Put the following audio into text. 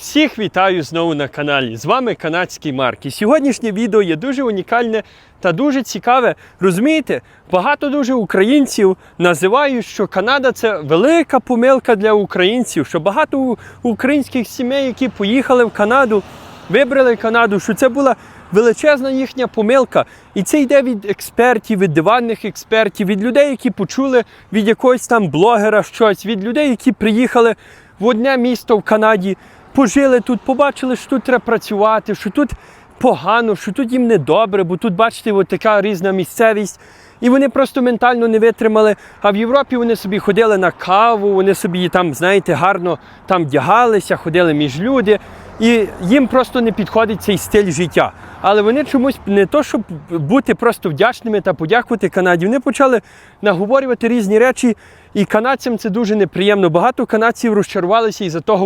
Всіх вітаю знову на каналі. З вами канадський Марк. І сьогоднішнє відео є дуже унікальне та дуже цікаве. Розумієте, багато дуже українців називають, що Канада це велика помилка для українців, що багато українських сімей, які поїхали в Канаду, вибрали Канаду, що це була величезна їхня помилка. І це йде від експертів, від диванних експертів, від людей, які почули від якогось там блогера щось, від людей, які приїхали в одне місто в Канаді, пожили тут, побачили, що тут треба працювати, що тут погано, що тут їм недобре, бо тут, бачите, от така різна місцевість. І вони просто ментально не витримали. А в Європі вони собі ходили на каву, вони собі там, знаєте, гарно там вдягалися, ходили між люди. І їм просто не підходить цей стиль життя. Але вони чомусь не то, щоб бути просто вдячними та подякувати Канаді, вони почали наговорювати різні речі, і канадцям це дуже неприємно. Багато канадців розчарувалися із-за того.